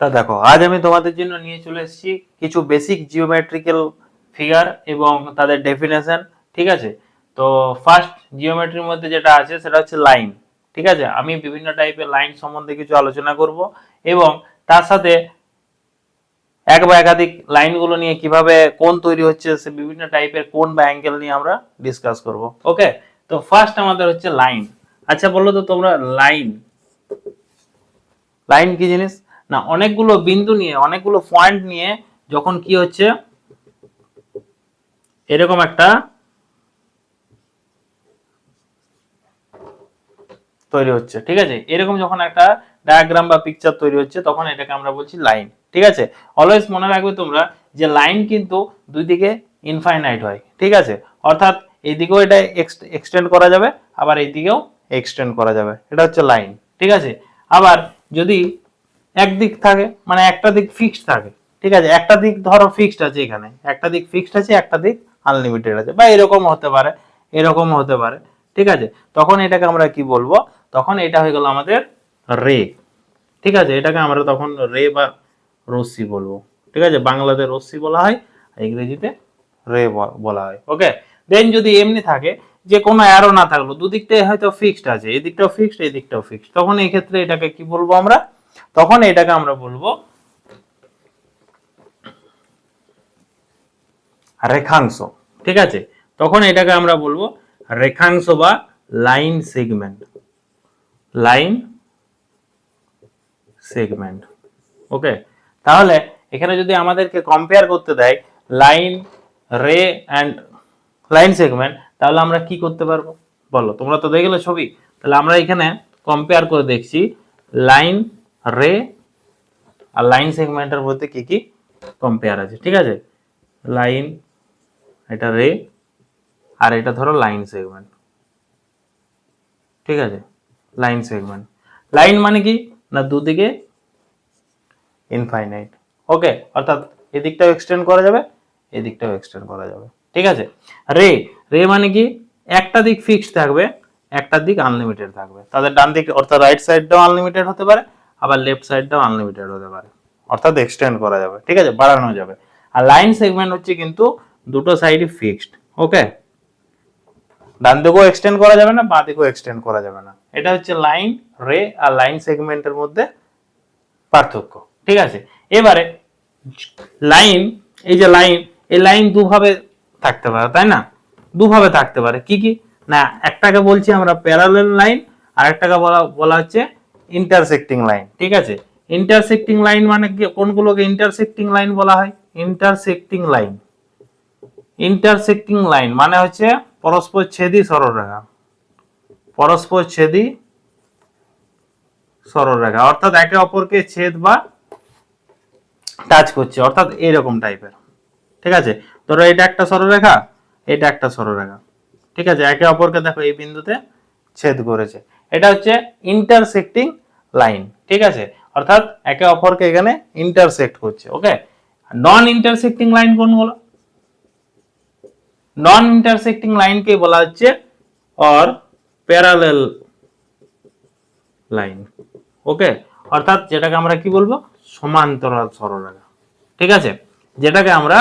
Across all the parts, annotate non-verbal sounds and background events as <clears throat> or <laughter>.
তা দেখো, আজ আমি তোমাদের জন্য নিয়ে চলে এসেছি কিছু বেসিক জিওমেট্রিক্যাল ফিগার এবং তাদের ডেফিনেশন ঠিক আছে? তো ফার্স্ট জিওমেট্রির মধ্যে যেটা আছে সেটা হচ্ছে লাইন ঠিক আছে? আমি বিভিন্ন টাইপের লাইন সম্বন্ধে কিছু আলোচনা করব এবং তার সাথে এক বা একাধিক লাইনগুলো নিয়ে কীভাবে কোন তৈরি হচ্ছে সে বিভিন্ন টাইপের কোন বা অ্যাঙ্গেল নিয়ে আমরা ডিসকাস করব ওকে তো ফার্স্ট আমাদের হচ্ছে লাইন আচ্ছা বলো তো তোমরা লাইন লাইন কি জিনিস? না, অনেকগুলো বিন্দু নিয়ে, অনেকগুলো পয়েন্ট নিয়ে যখন কি হচ্ছে, এরকম একটা তৈরি হচ্ছে, ঠিক আছে? এরকম যখন একটা ডায়াগ্রাম বা পিকচার তৈরি হচ্ছে, তখন এটাকে আমরা বলছি লাইন ঠিক আছে? অলওয়েজ মনে রাখবে তোমরা যে লাইন কিন্তু দুই দিকে ইনফাইনাইট হয়, ঠিক আছে? অর্থাৎ এইদিকেও এটা এক্সটেন্ড করা যাবে, আবার এইদিকেও এক্সটেন্ড করা যাবে, এটা হচ্ছে লাইন ঠিক আছে? আবার যদি একদিক থাকে মানে একটা দিক ফিক্সড থাকে। ঠিক আছে? একটা দিক ধরো ফিক্সড আছে এখানে। একটা দিক ফিক্সড আছে, একটা দিক আনলিমিটেড আছে। বা এরকম হতে পারে, এরকম হতে পারে। ঠিক আছে? তখন এটাকে আমরা কি বলব? তখন এটা হয়ে গেল আমাদের রে। ঠিক আছে? এটাকে আমরা তখন রে বা রশ্মি বলব। ঠিক আছে? বাংলাতে রশ্মি বলা হয় ইংরেজিতে রে বলা হয়। ওকে দেন যদি এমনি থাকে, যে কোনো অ্যারো না থাকল, দুদিকটাই হয়তো ফিক্সড আছে এই দিকটাও ফিক্সড এই দিকটাও ফিক্সড তখন এই ক্ষেত্রে এটাকে কি বলব আমরা? তখন এটাকে আমরা বলব রেখাংশ, ঠিক আছে? তখন এটাকে আমরা বলব রেখাংশ বা line segment line segment, okay? তাহলে এখানে যদি আমাদেরকে কম্পেয়ার করতে দেয় লাইন, রে অ্যান্ড লাইন সেগমেন্ট, তাহলে আমরা কি করতে পারব? বলো, তোমরা তো দেখলে ছবি। তাহলে আমরা এখানে কম্পেয়ার করে দেখছি লাইন রে আর লাইন সেগমেন্টের মধ্যে কি কি কম্পেয়ার আছে, ঠিক আছে? লাইন এটা রে আর এটা ধরো লাইন সেগমেন্ট ঠিক আছে? লাইন সেগমেন্ট লাইন মানে কি? না দুদিকে ইনফাইনাইট ওকে অর্থাৎ এদিকটাও এক্সটেন্ড করা যাবে, এদিকটাও এক্সটেন্ড করা যাবে, ঠিক আছে? রে রে মানে কি? একটা দিক ফিক্সড থাকবে, একটা দিক আনলিমিটেড থাকবে। তাদের ডান দিক অর্থাৎ রাইট সাইডটাও আনলিমিটেড হতে পারে আবার লেফট সাইডটাও আনলিমিটেড হতে পারে। অর্থাৎ এক্সটেন্ড করা যাবে, ঠিক আছে? বাড়ানো যাবে। আর লাইন সেগমেন্ট হচ্ছে কিন্তু দুটো সাইডই ফিক্সড ওকে ডান দিকেও এক্সটেন্ড করা যাবে না, বাঁ দিকেও এক্সটেন্ড করা যাবে না। এটা হচ্ছে লাইন রে আর লাইন সেগমেন্টের মধ্যে পার্থক্য, ঠিক আছে? এবারে লাইন এই যে লাইন এই লাইন দুভাবে থাকতে পারে, তাই না? দুভাবে থাকতে পারে। কি কি? না, একটাকে বলছি আমরা প্যারালাল লাইন আর একটাকে বলা বলা হচ্ছে ইন্টারসেক্টিং লাইন ঠিক আছে? ইন্টারসেক্টিং লাইন মানে কোনগুলোকে ইন্টারসেক্টিং লাইন বলা হয়? ইন্টারসেক্টিং লাইন ইন্টারসেক্টিং লাইন মানে হচ্ছে পরস্পর ছেদি সরলরেখা। পরস্পর ছেদি সরলরেখা। অর্থাৎ একে অপরকে ছেদ বা টাচ করছে। অর্থাৎ এইরকম টাইপের ঠিক আছে? ধরো এটা একটা সরলরেখা, এটা একটা সরলরেখা। ঠিক আছে? একে অপরকে দেখো এই বিন্দুতে ছেদ করেছে। এটা হচ্ছে ইন্টারসেক্টিং লাইন ঠিক আছে? অর্থাৎ একে অপরকে এখানে ইন্টারসেক্ট করছে, ওকে? নন ইন্টারসেক্টিং লাইন কোনগুলো? নন ইন্টারসেক্টিং লাইনকে বলা হচ্ছে অর প্যারালেল লাইন ওকে? অর্থাৎ যেটাকে আমরা কি বলব? সমান্তরাল সরলরেখা, ঠিক আছে? যেটাকে আমরা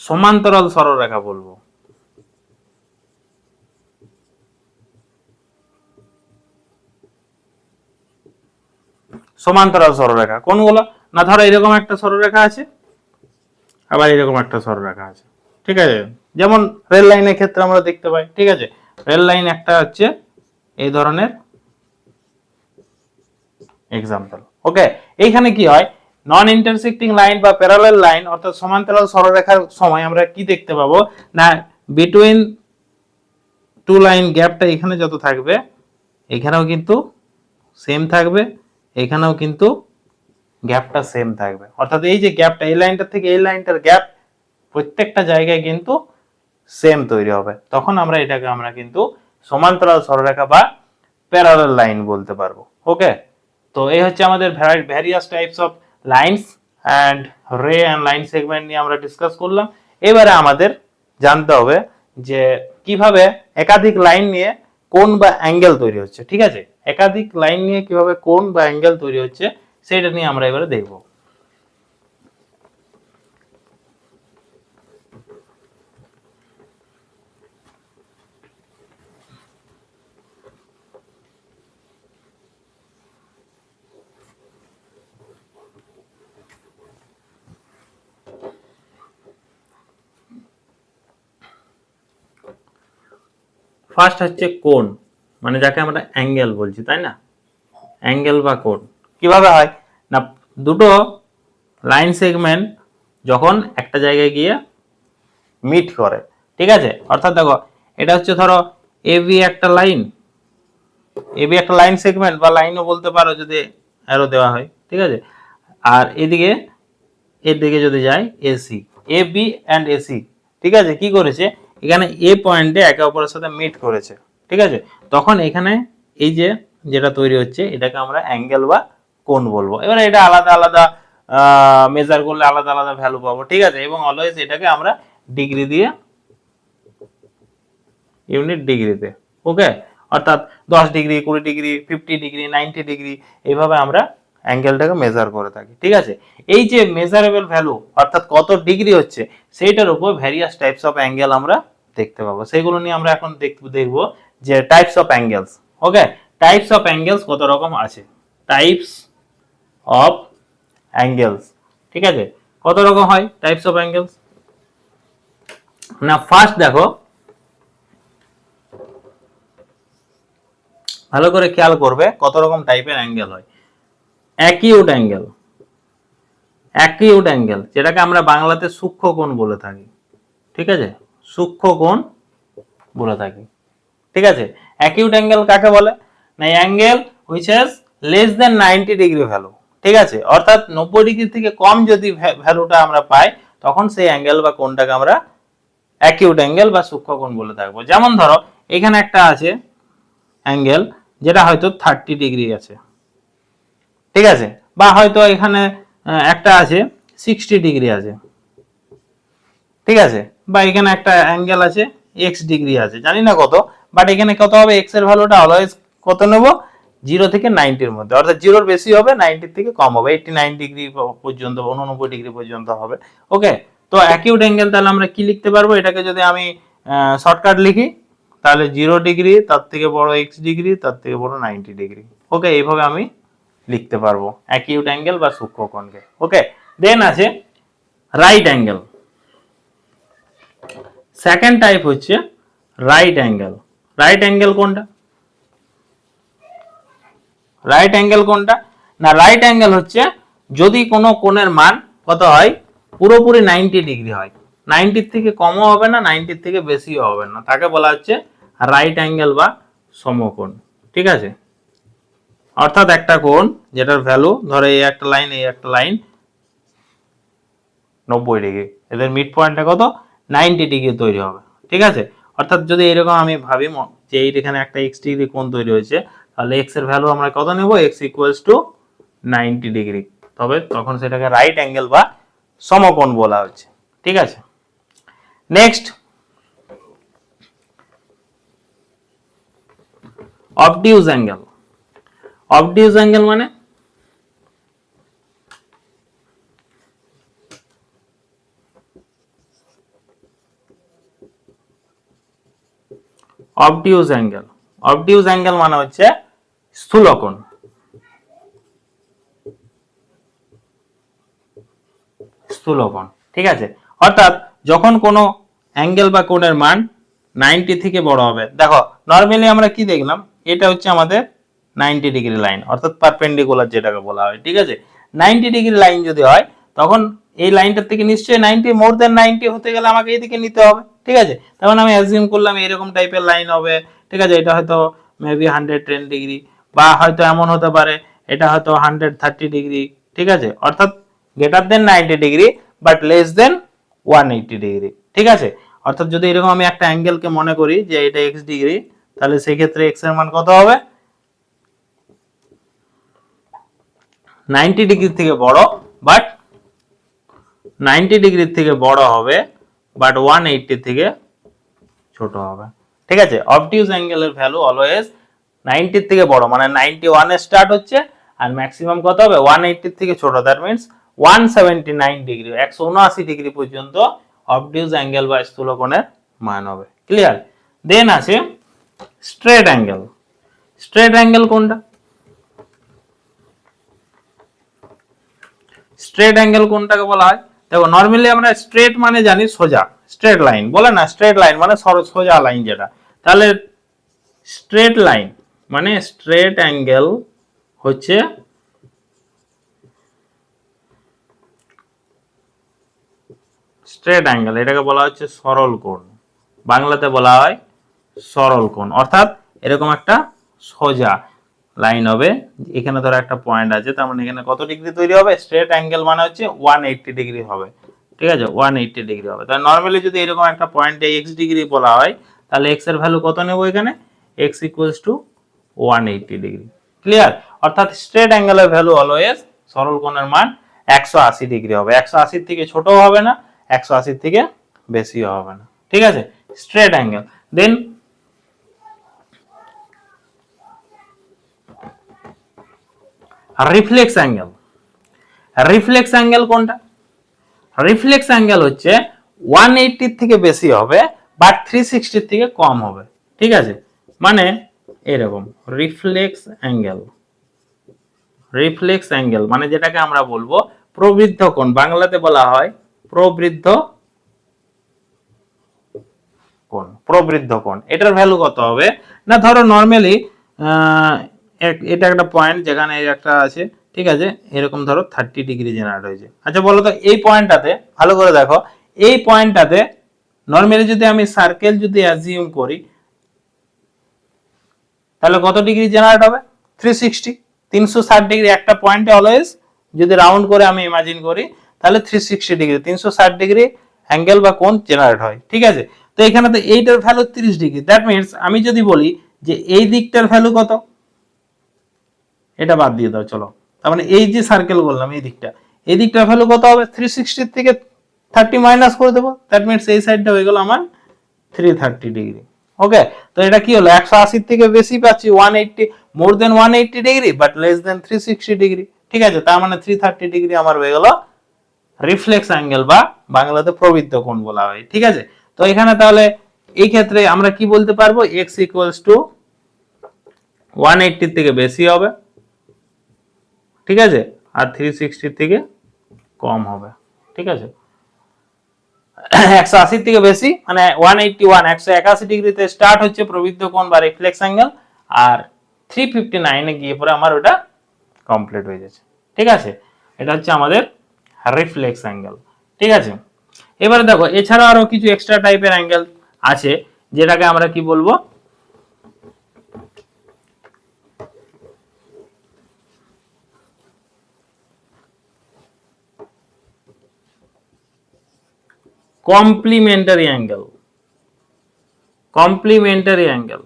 সমান্তরাল সরলরেখা বলব। সমান্তরাল সরলরেখা। কোনগুলো? না, ধরো এরকম একটা সরলরেখা আছে। আবার এরকম একটা সরলরেখা আছে। ঠিক আছে? যেমন রেল লাইনের ক্ষেত্রে আমরা দেখতে পাই। ঠিক আছে? রেল লাইন একটা হচ্ছে এই ধরনের এক্সাম্পল ওকে এইখানে কি হয়? নন ইন্টারসেক্টিং লাইন বা প্যারালাল লাইন অর্থাৎ সমান্তরাল সরলরেখার সময় আমরা কি দেখতে পাবো? না বিটুইন টু লাইন গ্যাপটা এখানে যত থাকবে, এখানেও কিন্তু সেম থাকবে। এখানেও কিন্তু গ্যাপটা সেম থাকবে। অর্থাৎ এই যে গ্যাপটা, এই লাইনটা থেকে এই লাইনটার গ্যাপ প্রত্যেকটা জায়গায় কিন্তু সেম তৈরি হবে। তখন আমরা এটাকে, আমরা কিন্তু সমান্তরাল সরলরেখা বা প্যারালাল লাইন বলতে পারব। ওকে তো এই হচ্ছে আমাদের various types of lines and ray and line segment নিয়ে আমরা ডিসকাস করলাম। এবারে আমাদের জানতে হবে যে কীভাবে একাধিক লাইন নিয়ে কোণ বা অ্যাঙ্গেল তৈরি হচ্ছে, ঠিক আছে? একাধিক লাইন নিয়ে কীভাবে কোন বা অ্যাঙ্গেল তৈরি হচ্ছে সেটা নিয়ে আমরা এবারে দেখব। ফার্স্ট হচ্ছে কোণ মানে যাকে আমরা অ্যাঙ্গেল বলছি, তাই না? অ্যাঙ্গেল বা কোণ। কীভাবে হয়? না, দুটো লাইন সেগমেন্ট যখন একটা জায়গায় গিয়ে মিট করে, ঠিক আছে? অর্থাৎ দেখো, এটা হচ্ছে ধরো এবি একটা লাইন। এবি একটা লাইন সেগমেন্ট বা লাইনও বলতে পারো যদি অ্যারো দেওয়া হয়, ঠিক আছে? আর এদিকে, এর দিকে যদি যাই AC A B and AC ঠিক আছে? কি করেছে? এখানে এ পয়েন্টে একে অপরের সাথে মিট করেছে, ঠিক আছে? তখন এখানে এই যে যেটা তৈরি হচ্ছে, এটাকে আমরা অ্যাঙ্গেল বা কোণ বলব। এবার এটা আলাদা আলাদা মেজার করলে আলাদা আলাদা ভ্যালু পাবো, ঠিক আছে? এবং অলওয়েজ এটাকে আমরা ডিগ্রি দিয়ে ইউনিট ডিগ্রিতে ওকে অর্থাৎ দশ ডিগ্রি কুড়ি degree fifty degree ninety degree এইভাবে আমরা অ্যাঙ্গেলটাকে মেজার করে থাকি, ঠিক আছে? এই যে মেজারেবল ভ্যালু অর্থাৎ কত ডিগ্রি হচ্ছে, সেইটার উপর ভ্যারিয়াস টাইপস অফ অ্যাঙ্গেল আমরা দেখতে পাবো। সেগুলো নিয়ে আমরা এখন দেখব যে types of angles okay types of angles কত রকম আছে? টাইপস অফ অ্যাঙ্গেলস ঠিক আছে? কত রকম হয় টাইপস অফ অ্যাঙ্গেলস না ফার্স্ট দেখো, ভালো করে খেয়াল করবে কত রকম টাইপের অ্যাঙ্গেল হয়। Acute angle. অ্যাকিউট অ্যাঙ্গেল, যেটাকে আমরা বাংলাতে সূক্ষ্ম কোণ বলে থাকি। ঠিক আছে? সূক্ষ্ম কোণ বলে থাকি। ঠিক আছে? অ্যাকিউট অ্যাঙ্গেল কাকে বলে? না, angle which has less than ninety degree value ঠিক আছে? অর্থাৎ নব্বই ডিগ্রি থেকে কম যদি ভ্যালুটা আমরা পাই, তখন সেই অ্যাঙ্গেল বা কোণটাকে আমরা অ্যাকিউট অ্যাঙ্গেল বা সূক্ষ্ম কোণ বলে থাকব। যেমন ধরো, এখানে একটা আছে অ্যাঙ্গেল, যেটা হয়তো থার্টি ডিগ্রি আছে। ঠিক আছে? বা হয়তো এখানে একটা আছে সিক্সটি ডিগ্রি আছে। ঠিক আছে? বা এখানে একটা অ্যাঙ্গেল আছে এক্স ডিগ্রি আছে। জানি না কত বাট এখানে কত হবে? এক্সের ভ্যালুটা অলওয়েজ কত নেব? জিরো থেকে নাইনটির মধ্যে। অর্থাৎ জিরোর বেশি হবে নাইনটির থেকে কম হবে। এইটটি নাইন ডিগ্রি পর্যন্ত উননব্বই ডিগ্রি পর্যন্ত হবে। ওকে তো অ্যাকিউট অ্যাঙ্গেল তাহলে আমরা কি লিখতে পারব? এটাকে যদি আমি শর্টকাট লিখি, তাহলে জিরো ডিগ্রি তার থেকে বড় এক্স ডিগ্রি তার থেকে বড় নাইনটি ডিগ্রি ওকে এইভাবে আমি লিখতে পারব। অ্যাকিউট অ্যাঙ্গেল বা সূক্ষ্ম কোণকে। ওকে দেন আছে রাইট অ্যাঙ্গেল সেকেন্ড টাইপ হচ্ছে রাইট অ্যাঙ্গেল রাইট অ্যাঙ্গেল কোনটা? রাইট অ্যাঙ্গেল কোনটা? না রাইট অ্যাঙ্গেল হচ্ছে যদি কোনো কোণের মান কত হয়? পুরোপুরি নাইনটি ডিগ্রি হয়। নাইনটির থেকে কমও হবে না নাইনটির থেকে বেশিও হবে না। তাকে বলা হচ্ছে রাইট অ্যাঙ্গেল বা সমকোণ। ঠিক আছে? অর্থাৎ একটা কোণ, যেটার ভ্যালু ধরো এই একটা লাইন এই একটা লাইন নব্বই ডিগ্রি। এদের মিড পয়েন্টটা কত? নাইনটি ডিগ্রি তৈরি হবে। ঠিক আছে? অর্থাৎ যদি এরকম আমি ভাবি যে এখানে একটা এক্স ডিগ্রি কোণ তৈরি হয়েছে, তাহলে এক্সের ভ্যালু আমরা কত নেব? X equals to ninety degree. তবে তখন সেটাকে রাইট অ্যাঙ্গেল বা সমকোণ বলা হচ্ছে ঠিক আছে? Next obtuse angle obtuse angle মানে? অবডিউজ অ্যাঙ্গেল অবডিউজ অ্যাঙ্গেল মানে হচ্ছে স্থূলকোণ। স্থূলকোণ, ঠিক আছে? অর্থাৎ যখন কোনো অ্যাঙ্গেল বা কোণের মান নাইনটি থেকে বড় হবে, দেখো নর্মালি আমরা কি দেখলাম? এটা হচ্ছে আমাদের নাইনটি ডিগ্রি লাইন, অর্থাৎ পারপেন্ডিকুলার যেটাকে বলা হয়, ঠিক আছে? নাইনটি ডিগ্রি লাইন যদি হয়, তখন এই লাইনটার থেকে নিশ্চয়ই নাইনটি, মোর দেন নাইনটি হতে গেলে আমাকে এইদিকে নিতে হবে, ঠিক আছে? তখন আমি অ্যাজিউম করলাম এরকম টাইপের লাইন হবে, ঠিক আছে? এটা হয়তো মেবি হান্ড্রেড টেন ডিগ্রি, বা হয়তো এমন হতে পারে, এটা হয়তো হান্ড্রেড থার্টি ডিগ্রি, ঠিক আছে? অর্থাৎ greater than ninety degree but less than one eighty degree, ঠিক আছে? অর্থাৎ যদি এরকম আমি একটা অ্যাঙ্গেলকে মনে করি যে এটা এক্স ডিগ্রি, তাহলে সেক্ষেত্রে এক্সের মান কত হবে? নাইনটি ডিগ্রি থেকে বড় বাট নাইনটি ডিগ্রি থেকে বড় হবে বাট ওয়ান এইটটি থেকে ছোট হবে। ঠিক আছে? অবটিউজ অ্যাঙ্গেলের ভ্যালু অলওয়েজ নাইনটির থেকে বড় মানে নাইনটি ওয়ানে স্টার্ট হচ্ছে, আর ম্যাক্সিমাম কত হবে? ওয়ান এইটটির থেকে ছোট। That means one seventy nine degree একশো উনআশি ডিগ্রি পর্যন্ত অবটিউজ অ্যাঙ্গেল বা স্থূলকোণের মান হবে। ক্লিয়ার দেন আছে স্ট্রেট অ্যাঙ্গেল স্ট্রেট অ্যাঙ্গেল কোনটা? স্ট্রেট অ্যাঙ্গেল কোনটাকে বলা হয়? দেখো নর্মালি আমরা স্ট্রেট মানে জানি সোজা স্ট্রেট লাইন বলে না? স্ট্রেট লাইন মানে সোজা লাইন যেটা। তাহলে স্ট্রেট লাইন মানে স্ট্রেট অ্যাঙ্গেল হচ্ছে স্ট্রেট অ্যাঙ্গেল এটাকে বলা হচ্ছে সরল কোণ। বাংলাতে বলা হয় সরল কোণ। অর্থাৎ এরকম একটা সোজা। লাইন হবে। এখানে ধরো একটা পয়েন্ট আছে, তার মানে এখানে কত ডিগ্রি তৈরি হবে? স্ট্রেট অ্যাঙ্গেল মানে হচ্ছে ওয়ান এইটটি ডিগ্রি হবে। ঠিক আছে? ওয়ান এইটটি ডিগ্রি হবে। তাহলে নর্মালি যদি এরকম একটা পয়েন্টে এক্স ডিগ্রি বলা হয়, তাহলে এক্সের ভ্যালু কত নেব এখানে? X equals to one eighty degree clear অর্থাৎ স্ট্রেট অ্যাঙ্গেলের ভ্যালু অলওয়েজ সরল কোণের মান একশো আশি ডিগ্রি হবে। একশো আশির থেকে ছোটও হবে না, একশো আশির থেকে বেশিও হবে না। ঠিক আছে? Straight angle then reflex angle reflex angle কোনটা? রিফ্লেক্স অ্যাঙ্গেল হচ্ছে ওয়ান এইটির থেকে বেশি হবে বাট থ্রি সিক্সটির থেকে কম হবে। ঠিক আছে? মানে এরকম রিফ্লেক্স অ্যাঙ্গেল রিফ্লেক্স অ্যাঙ্গেল মানে যেটাকে আমরা বলব প্রবৃদ্ধ কোণ। বাংলাতে বলা হয় প্রবৃদ্ধ কোণ প্রবৃদ্ধ কোণ। এটার ভ্যালু কত হবে? না, ধরো নর্মালি এটা একটা পয়েন্ট যেখানে একটা আছে, ঠিক আছে? এরকম ধরো থার্টি ডিগ্রি জেনারেট হয়েছে। আচ্ছা বলো তো, এই পয়েন্টটাতে ভালো করে দেখো, এই পয়েন্টটাতে নর্মালি যদি আমি সার্কেল যদি অ্যাজিউম করি, তাহলে কত ডিগ্রি জেনারেট হবে? থ্রি সিক্সটি তিনশো ষাট ডিগ্রি একটা পয়েন্টে অলওয়েজ যদি রাউন্ড করে আমি ইমাজিন করি, তাহলে থ্রি সিক্সটি ডিগ্রি তিনশো ষাট ডিগ্রি অ্যাঙ্গেল বা কোণ জেনারেট হয়, ঠিক আছে? তো এখানে তো এইটার ভ্যালু তিরিশ ডিগ্রি দ্যাট মিনস আমি যদি বলি যে এই দিকটার ভ্যালু কত? এটা বাদ দিয়ে দাও, চলো। তার মানে এই যে সার্কেল বললাম, এই দিকটা। এই দিকটার ভ্যালু কত হবে? থ্রি সিক্সটির থেকে থার্টি মাইনাস করে দেবো। দ্যাট মিনস এই সাইডটা হয়ে গেল আমার থ্রি থার্টি ডিগ্রি ওকে তো এটা কি হলো? একশো আশির থেকে বেশি পাচ্ছি one eighty more than one eighty degree but less than three sixty degree ঠিক আছে? তার মানে থ্রি থার্টি ডিগ্রি আমার হয়ে গেল রিফ্লেক্স অ্যাঙ্গেল বা বাংলাতে প্রবৃদ্ধ কোণ বলা হয়। ঠিক আছে? তো এখানে তাহলে এই ক্ষেত্রে আমরা কি বলতে পারব? এক্স ইকুয়ালস টু ওয়ান এইটটির থেকে বেশি হবে। ঠিক আছে? আর থ্রি সিক্সটির থেকে কম হবে। ঠিক আছে? <clears throat> একশো আশির থেকে বেশি মানে ওয়ান এইটটি ওয়ান একশো একাশি ডিগ্রিতে স্টার্ট হচ্ছে প্রবৃদ্ধ কোণ বা রিফ্লেক্স অ্যাঙ্গেল আর থ্রি ফিফটি নাইনে গিয়ে পরে আমার ওটা কমপ্লিট হয়ে যাচ্ছে। ঠিক আছে? এটা হচ্ছে আমাদের রিফ্লেক্স অ্যাঙ্গেল ঠিক আছে? এবারে দেখো এছাড়া আরও কিছু এক্সট্রা টাইপের অ্যাঙ্গেল আছে, যেটাকে আমরা কি বলব? Complementary angle. Complementary angle.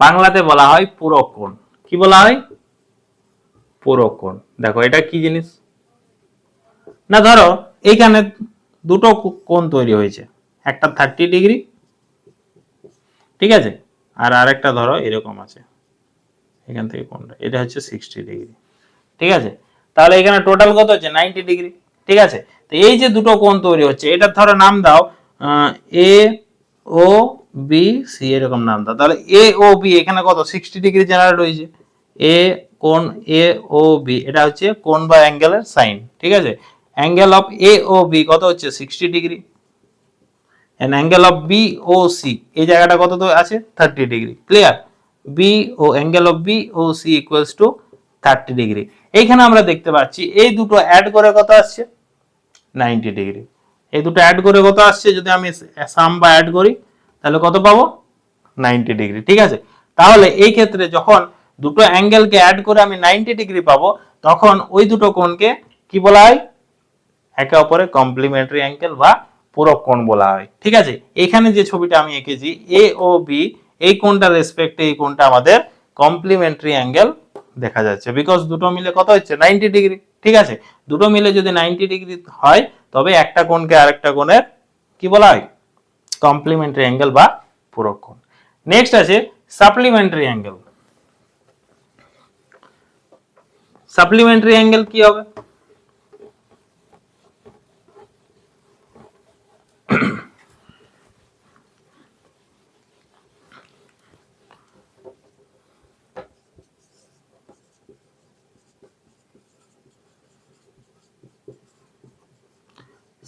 বাংলাতে বলা হয় পূরক কোণ। কি বলা হয়? পূরক কোণ। দেখো, এটা কি জিনিস? না, ধরো, এইখানে দুটো কোণ তৈরি হয়েছে। একটা থার্টি ডিগ্রি ঠিক আছে? আর আরেকটা ধরো, এরকম আছে। এখান থেকে কোনটা এটা হচ্ছে সিক্সটি ডিগ্রি ঠিক আছে? তাহলে এখানে টোটাল কত হচ্ছে? নাইনটি ডিগ্রি ঠিক আছে? তো এই যে দুটো কোণ তৈরি হচ্ছে এটা ধরো নাম দাও এ ও বি সি এরকম নাম দাও। তাহলে এ ও বি এখানে কত? সিক্সটি ডিগ্রি জেনারেট হয়েছে এ কোণ এ ও বি এটা হচ্ছে কোণ বা অ্যাঙ্গেলের সাইন ঠিক আছে? Angle of A O B কত হচ্ছে? Sixty degree and angle of B O C এই জায়গাটা কত তো আছে? Thirty degree clear B O angle of B O C equals to thirty degree এইখানে আমরা দেখতে পাচ্ছি, এই দুটো অ্যাড করে কত আসছে? Ninety degree. এই দুটো অ্যাড করে কত আসছে? যদি আমি সাম বা অ্যাড করি, তাহলে কত পাবো? নাইনটি ডিগ্রি, ঠিক আছে? তাহলে এই ক্ষেত্রে যখন দুটো অ্যাঙ্গেলকে অ্যাড করে আমি নাইনটি ডিগ্রি পাবো, তখন ওই দুটো কোণকে কি বলা হয়? একে অপরে কমপ্লিমেন্টারি অ্যাঙ্গেল বা পূরক কোণ বলা হয়, ঠিক আছে? এখানে যে ছবিটা আমি এঁকেছি এ ও বি এই কোণটার রেসপেক্টে এই কোণটা আমাদের কমপ্লিমেন্টারি অ্যাঙ্গেল দেখা যাচ্ছে। বিকজ দুটো মিলে কত হচ্ছে? নাইনটি ডিগ্রি ঠিক আছে? দুটো মিলে যদি নাইনটি ডিগ্রি হয়, তবে একটা কোণকে আরেকটা কোণের কি বলা হয়? কমপ্লিমেন্টারি অ্যাঙ্গেল বা পূরক কোণ। নেক্সট আছে সাপ্লিমেন্টারি অ্যাঙ্গেল সাপ্লিমেন্টারি অ্যাঙ্গেল কি হবে?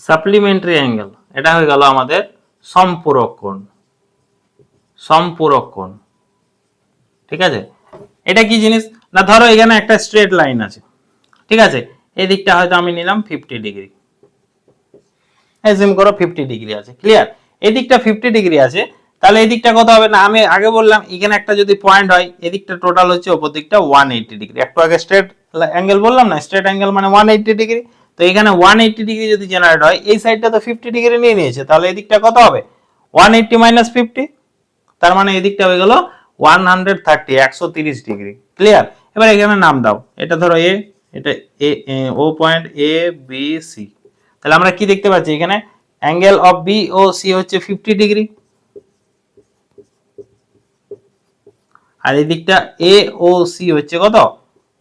সাপ্লিমেন্টারি অ্যাঙ্গেল এটা হয়ে গেল আমাদের সম্পূরক কোণ। সম্পূরক কোণ। ঠিক আছে? এটা কি জিনিস? না, ধরো এখানে একটা স্ট্রেট লাইন আছে। ঠিক আছে? এই দিকটা হয়তো আমি নিলাম ফিফটি ডিগ্রি এজিম করো ফিফটি ডিগ্রি আছে। ক্লিয়ার এই দিকটা ফিফটি ডিগ্রি আছে। তাহলে এই দিকটা কত হবে? না, আমি আগে বললাম, এখানে একটা যদি পয়েন্ট হয় এদিকটা টোটাল হচ্ছে ওপর দিকটা ওয়ান এইটি ডিগ্রি একটু আগে স্ট্রেট অ্যাঙ্গেল বললাম না? স্ট্রেট অ্যাঙ্গেল মানে ওয়ান এইটি ডিগ্রি তো এখানে ওয়ান এইটি ডিগ্রি যদি জেনারেট হয়, এই সাইডটা তো ফিফটি ডিগ্রি নিয়ে নিয়েছে, তাহলে এই দিকটা কত হবে? ওয়ান এইটি মাইনাস ফিফটি তার মানে এদিকটা হয়ে গেল ওয়ান হান্ড্রেড থার্টি একশো তিরিশ ডিগ্রি ক্লিয়ার এবার এখানে নাম দাও, এটা ধরো এ এটা A O point A B C তাহলে আমরা কি দেখতে পাচ্ছি এখানে? Angle of B O C হচ্ছে ফিফটি ডিগ্রি আর এদিকটা এ ও সি হচ্ছে কত?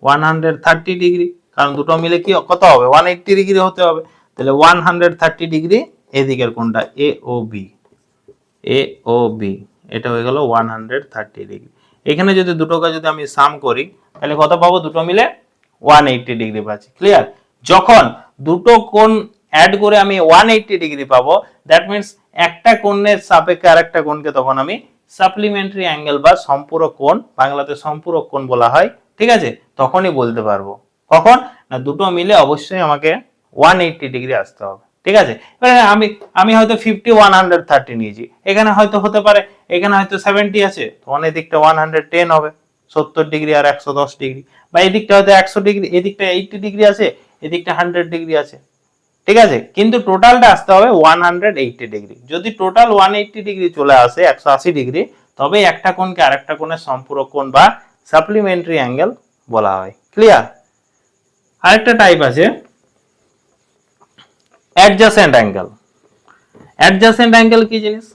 ওয়ান হান্ড্রেড থার্টি ডিগ্রি কারণ দুটো মিলে কি কত হবে? ওয়ান এইট্টি ডিগ্রি হতে হবে। তাহলে ওয়ান হান্ড্রেড থার্টি ডিগ্রি এদিকের কোনটা? এ O B A O B এটা হয়ে গেল ওয়ান হান্ড্রেড থার্টি ডিগ্রি এখানে যদি দুটোকে যদি আমি সাম করি, তাহলে কত পাবো? দুটো মিলে ওয়ান এইট্টি ডিগ্রি পাচ্ছি। ক্লিয়ার যখন দুটো কোণ অ্যাড করে আমি ওয়ান এইট্টি ডিগ্রি পাবো দ্যাট মিনস একটা কোণের সাপেক্ষে আরেকটা কোণকে তখন আমি সাপ্লিমেন্টারি অ্যাঙ্গেল বা সম্পূরক কোণ, বাংলাতে সম্পূরক কোণ বলা হয়, ঠিক আছে? তখনই বলতে পারব। কখন? না, দুটো মিলে অবশ্যই আমাকে ওয়ান এইট্টি ডিগ্রি আসতে হবে। ঠিক আছে? এবারে আমি আমি হয়তো ফিফটি ওয়ান হান্ড্রেড থার্টি নিয়েছি। এখানে হয়তো হতে পারে, এখানে হয়তো সেভেন্টি আছে। তো তখন এদিকটা ওয়ান হান্ড্রেড টেন হবে। সত্তর ডিগ্রি আর একশো দশ ডিগ্রি বা এদিকটা হয়তো একশো ডিগ্রি এদিকটা এইটটি ডিগ্রি আছে এদিকটা হান্ড্রেড ডিগ্রি আছে। ঠিক আছে? কিন্তু টোটালটা আসতে হবে ওয়ান হান্ড্রেড এইটটি ডিগ্রি যদি টোটাল ওয়ান এইটটি ডিগ্রি চলে আসে, একশো আশি ডিগ্রি তবে একটা কোণকে আরেকটা কোণের সম্পূরক কোণ বা সাপ্লিমেন্টারি অ্যাঙ্গেল বলা হয়। ক্লিয়ার আরেকটা টাইপ আছে অ্যাডজাসেন্ট অ্যাঙ্গেল অ্যাডজাসেন্ট অ্যাঙ্গেল কি জিনিস?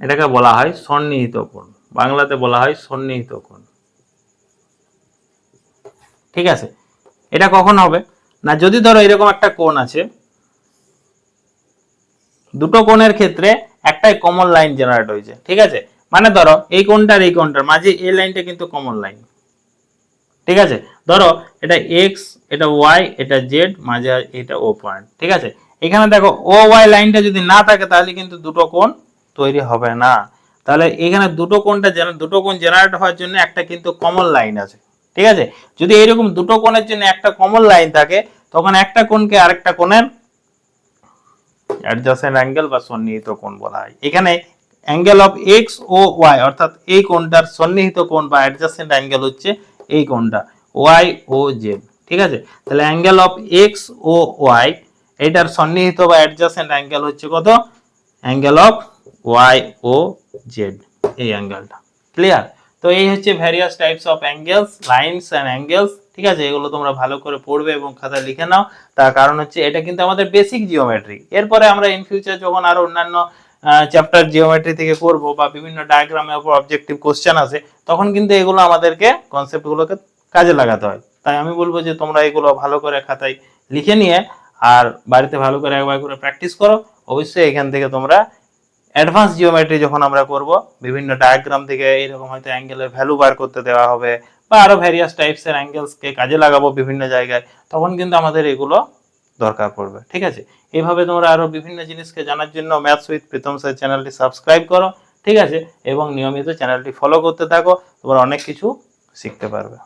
এটাকে বলা হয় সন্নিহিত কোণ। বাংলাতে বলা হয় সন্নিহিত কোণ। ঠিক আছে? এটা কখন হবে? না, যদি ধরো এরকম একটা কোণ আছে, দুটো কোণের ক্ষেত্রে একটাই কমন লাইন জেনারেট হয়েছে, ঠিক আছে? মানে ধরো, এই কোণটার এই কোণটার মাঝে এই লাইনটা কিন্তু কমন লাইন ঠিক আছে? ধরো, এটা এক্স এটা ওয়াই এটা জেড মাঝে এটা ও পয়েন্ট ঠিক আছে? এখানে দেখো ও ওয়াই লাইনটা যদি না থাকে, তাহলে কিন্তু দুটো কোণ তৈরি হবে না। তাহলে এখানে দুটো কোণটা দুটো কোণ জেনারেট হওয়ার জন্য একটা কিন্তু কমন লাইন আছে, ঠিক আছে? যদি এরকম দুটো কোণের জন্য একটা কমন লাইন থাকে, তখন একটা কোণকে আরেকটা কোণের অ্যাডজাসেন্ট অ্যাঙ্গেল বা সন্নিহিত কোণ বলা হয়। এখানে angle of X O Y অর্থাৎ এই কোণটার সন্নিহিত কোণ বা অ্যাডজাসেন্ট অ্যাঙ্গেল হচ্ছে এই কোণটা ওয়াই ও জেড ঠিক আছে? তাহলে angle of X O Y এটার সন্নিহিত বা অ্যাডজাসেন্ট অ্যাঙ্গেল হচ্ছে কত? Angle of Y O Z এই অ্যাঙ্গেলটা ক্লিয়ার তো এই হচ্ছে various types of angles lines and angles ঠিক আছে? এগুলো তোমরা ভালো করে পড়বে এবং খাতায় লিখে নাও। তার কারণ হচ্ছে এটা কিন্তু আমাদের বেসিক জিওমেট্রি এরপরে আমরা ইন ফিউচার যখন আরও অন্যান্য চ্যাপ্টার জিওমেট্রি থেকে করব বা বিভিন্ন ডায়াগ্রামের উপর অবজেক্টিভ কোশ্চেন আসে, তখন কিন্তু এগুলো আমাদেরকে কনসেপ্টগুলোকে কাজে লাগাতে হয়। তাই আমি বলব যে তোমরা এগুলো ভালো করে খাতায় লিখে নিয়ে আর বাড়িতে ভালো করে একবার করে প্র্যাকটিস করো। অবশ্যই এখান থেকে তোমরা অ্যাডভান্স জিওমেট্রি যখন আমরা করব, বিভিন্ন ডায়াগ্রাম থেকে এরকম হয়তো অ্যাঙ্গেলের ভ্যালু বার করতে দেওয়া হবে বা আরও ভ্যারিয়াস টাইপসের অ্যাঙ্গেলসকে কাজে লাগাবো বিভিন্ন জায়গায়, তখন কিন্তু আমাদের এগুলো দরকার পড়বে, ঠিক আছে? এইভাবে তোমরা আরও বিভিন্ন জিনিসকে জানার জন্য ম্যাথস উইথ প্রীতম স্যার চ্যানেলটি সাবস্ক্রাইব করো, ঠিক আছে? এবং নিয়মিত চ্যানেলটি ফলো করতে থাকো, তোমরা অনেক কিছু শিখতে পারবে।